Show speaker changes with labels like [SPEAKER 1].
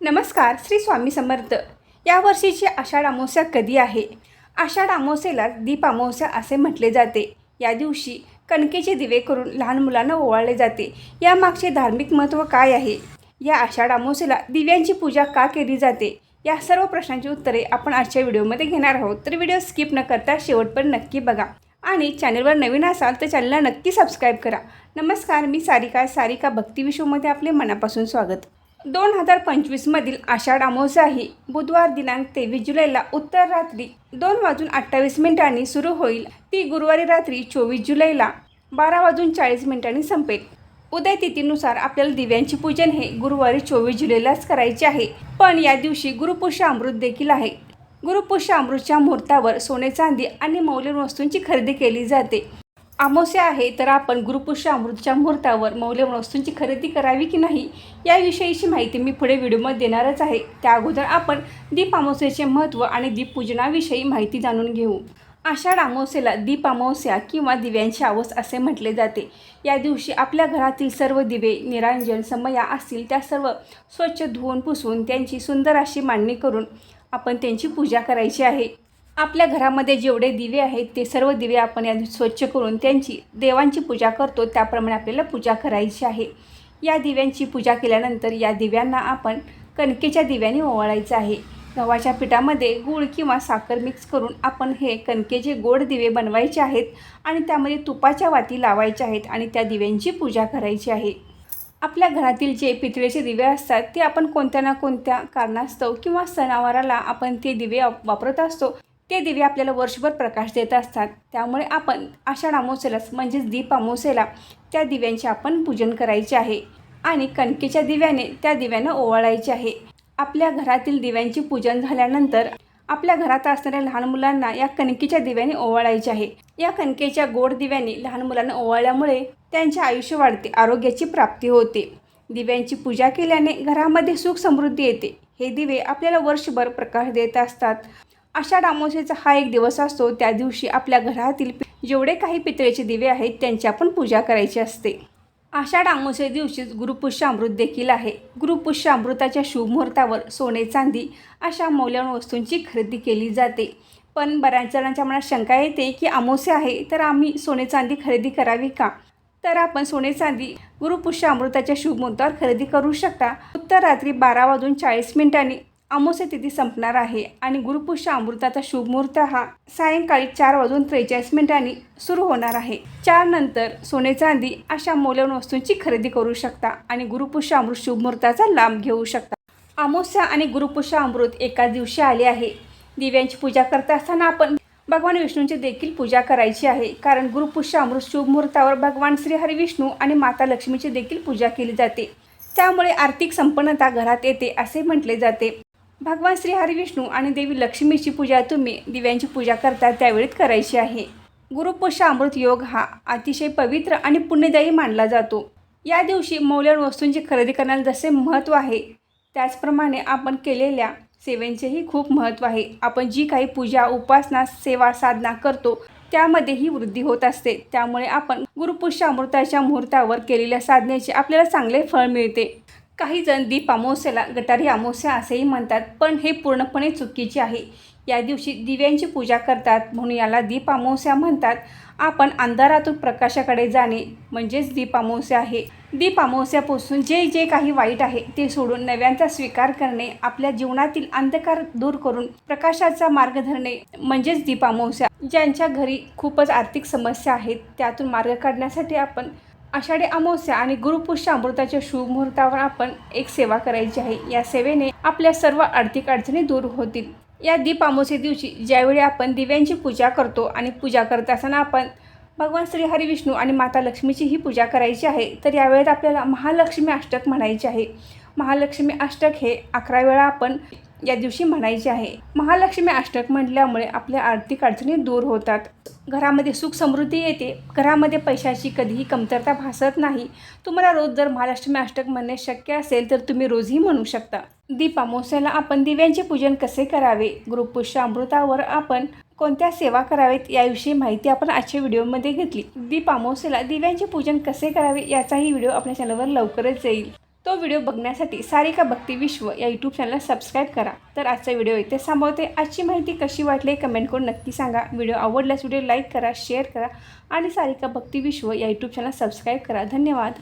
[SPEAKER 1] नमस्कार श्री स्वामी समर्थ. या वर्षीची आषाढ अमावस्या कधी आहे? आषाढ अमावस्येला दीप अमावस्या असे म्हटले जाते. या दिवशी कणकेचे दिवे करून लहान मुलांना ओवाळले जाते. यामागचे धार्मिक महत्त्व काय आहे? या आषाढ अमावस्येला दिव्यांची पूजा का केली जाते? या सर्व प्रश्नांची उत्तरे आपण आजच्या व्हिडिओमध्ये घेणार आहोत. तर व्हिडिओ स्किप न करता शेवटपर्यंत नक्की बघा. आणि चॅनलवर नवीन असाल तर चॅनलला नक्की सबस्क्राईब करा. नमस्कार मी सारिका सारिका भक्ती विश्वमध्ये आपले मनापासून स्वागत. दोन हजार पंचवीसमधील आषाढ अमावस्या ही बुधवार दिनांक तेवीस जुलैला उत्तर रात्री दोन वाजून अठ्ठावीस मिनिटांनी सुरू होईल. ती गुरुवारी रात्री चोवीस जुलैला बारा वाजून चाळीस मिनिटांनी संपेल. उदय तिथीनुसार आपल्याला दिव्यांची पूजन हे गुरुवारी चोवीस जुलैलाच करायचे आहे. पण या दिवशी गुरुपुष्य अमृत देखील आहे. गुरुपुष्य अमृतच्या मुहूर्तावर सोने चांदी आणि मौल्यवान वस्तूंची खरेदी केली जाते. अमावस्या आहे तर आपण गुरुपुष्य अमृतच्या मुहूर्तावर मौल्यवान वस्तूंची खरेदी करावी की नाही याविषयीची माहिती मी पुढे व्हिडिओमध्ये देणारच आहे. त्या अगोदर आपण दीप अमावस्येचे महत्त्व आणि दीपपूजनाविषयी माहिती जाणून घेऊ. आषाढ अमावस्येला दीप अमावस्या किंवा दिव्यांची आवस असे म्हटले जाते. या दिवशी आपल्या घरातील सर्व दिवे निरांजन समया असतील त्या सर्व स्वच्छ धुवून पुसून त्यांची सुंदर अशी मांडणी करून आपण त्यांची पूजा करायची आहे. आपल्या घरामध्ये जेवढे दिवे आहेत ते सर्व दिवे आपण या स्वच्छ करून त्यांची देवांची पूजा करतो. त्याप्रमाणे आपल्याला पूजा करायची आहे. या दिव्यांची पूजा केल्यानंतर या दिव्यांना आपण कणकेच्या दिव्याने ओवाळायचं आहे. गव्हाच्या पिठामध्ये गूळ किंवा साखर मिक्स करून आपण हे कणकेचे गोड दिवे बनवायचे आहेत आणि त्यामध्ये तुपाच्या वाती लावायच्या आहेत आणि त्या दिव्यांची पूजा करायची आहे. आपल्या घरातील जे पितळेचे दिवे असतात ते आपण कोणत्या ना कोणत्या कारणास्तव किंवा सणावाराला आपण ते दिवे वापरत असतो. ते दिवे आपल्याला वर्षभर प्रकाश देत असतात. त्यामुळे आपण आषाढ अमावस्येलाच म्हणजेच दीप अमावस्येला त्या दिव्यांचे आपण पूजन करायचे आहे. आणि कणकेच्या दिव्याने त्या दिव्यांना ओवाळायचे आहे. आपल्या घरातील दिव्यांची पूजन झाल्यानंतर आपल्या घरात असणाऱ्या लहान मुलांना या कणकेच्या दिव्याने ओवाळायचे आहे. या कणकेच्या गोड दिव्याने लहान मुलांना ओवाळल्यामुळे त्यांचे आयुष्य वाढते आरोग्याची प्राप्ती होते. दिव्यांची पूजा केल्याने घरामध्ये सुख समृद्धी येते. हे दिवे आपल्याला वर्षभर प्रकाश देत असतात. आषाढ अमावस्येचा हा एक दिवस असतो. त्या दिवशी आपल्या घरातील जेवढे काही पितळेचे दिवे आहेत त्यांची आपण पूजा करायची असते. आषाढ डामोसे दिवशीच गुरुपुष्य अमृत देखील आहे. गुरुपुष्य अमृताच्या शुभमुहूर्तावर सोने चांदी अशा मौल्यवान वस्तूंची खरेदी केली जाते. पण बऱ्याच जणांच्या मनात शंका येते की अमावस्या आहे तर आम्ही सोने चांदी खरेदी करावी का? तर आपण सोने चांदी गुरुपुष्य अमृताच्या शुभमुहूर्तावर खरेदी करू शकता. उत्तर रात्री बारा वाजून चाळीस मिनिटांनी अमावस्या तिथी संपणार आहे आणि गुरुपुष्य अमृताचा शुभ मुहूर्त हा सायंकाळी चार वाजून त्रेचाळीस मिनिटांनी सुरू होणार आहे. चार नंतर सोने चांदी अशा मौल्यवान वस्तूंची खरेदी करू शकता आणि गुरुपुष्य अमृत शुभ मुहूर्ताचा लाभ घेऊ शकता. अमावस्या आणि गुरुपुष्य अमृत एकाच दिवशी आले आहे. दिव्यांची पूजा करत असताना आपण भगवान विष्णूंची देखील पूजा करायची आहे. कारण गुरुपुष्य अमृत शुभ मुहूर्तावर भगवान श्री हरिविष्णू आणि माता लक्ष्मीची देखील पूजा केली जाते. त्यामुळे आर्थिक संपन्नता घरात येते असे म्हटले जाते. भगवान श्री हरिविष्णू आणि देवी लक्ष्मीची पूजा तुम्ही दिव्यांची पूजा करता त्यावेळी करायची आहे. गुरुपुष्य अमृत योग हा अतिशय पवित्र आणि पुण्यदायी मानला जातो. या दिवशी मौल्यवान वस्तूंची खरेदी करण्याला जसे महत्त्व आहे त्याचप्रमाणे आपण केलेल्या सेवेंचेही खूप महत्त्व आहे. आपण जी काही पूजा उपासना सेवा साधना करतो त्यामध्येही वृद्धी होत असते. त्यामुळे आपण गुरुपुष्य अमृताच्या मुहूर्तावर केलेल्या साधनेचे आपल्याला चांगले फळ मिळते. काही जण दीप अमावस्याला गटारी अमावस्या असेही म्हणतात पण हे पूर्णपणे चुकीचे आहे. या दिवशी दिव्यांची पूजा करतात म्हणून याला दीप अमावस्या म्हणतात. आपण अंधारातून प्रकाशाकडे जाणे म्हणजेच दीप अमावस्या आहे. दीप अमावस्यापासून जे जे काही वाईट आहे ते सोडून नव्यांचा स्वीकार करणे आपल्या जीवनातील अंधकार दूर करून प्रकाशाचा मार्ग धरणे म्हणजेच दीप अमावस्या. ज्यांच्या घरी खूपच आर्थिक समस्या आहेत त्यातून मार्ग काढण्यासाठी आपण आषाढी अमावस्या आणि गुरुपुष्य अमृताच्या शुभमुहूर्तावर आपण एक सेवा करायची आहे. या सेवेने आपल्या सर्व आर्थिक अडचणी दूर होतील. या दीप अमावस्ये दिवशी ज्यावेळी आपण दिव्यांची पूजा करतो आणि पूजा करत असताना आपण भगवान श्री हरिविष्णू आणि माता लक्ष्मीची ही पूजा करायची आहे तर यावेळेत आपल्याला महालक्ष्मी अष्टक म्हणायचे आहे. महालक्ष्मी अष्टक हे अकरा वेळा आपण या दिवशी म्हणायचे आहे महालक्ष्मी अष्टक म्हटल्यामुळे आपल्या आर्थिक अडचणी दूर होतात. घरामध्ये सुख समृद्धी येते. घरामध्ये पैशाची कधीही कमतरता भासत नाही. तुम्हाला रोज जर महालक्ष्मी अष्टक म्हणणे शक्य असेल तर तुम्ही रोजही म्हणू शकता. दीपामोस्याला आपण दिव्यांचे पूजन कसे करावे? गुरुपुष्य अमृतावर आपण कोणत्या सेवा करावेत? याविषयी माहिती आपण आजच्या व्हिडिओमध्ये घेतली. दीपामोस्याला दिव्यांचे पूजन कसे करावे? याचाही व्हिडिओ आपल्या चॅनलवर लवकरच येईल. तो व्हिडिओ बघण्यासाठी सारिका भक्ती विश्व या यूट्यूब चॅनलला सबस्क्राईब करा. तर आजचा व्हिडिओ इथे थांबवते आजची माहिती कशी वाटली कमेंट करून नक्की सांगा. व्हिडिओ आवडल्यास व्हिडिओ लाईक करा शेअर करा आणि सारिका भक्ती विश्व या यूट्यूब चॅनल सबस्क्राईब करा. धन्यवाद.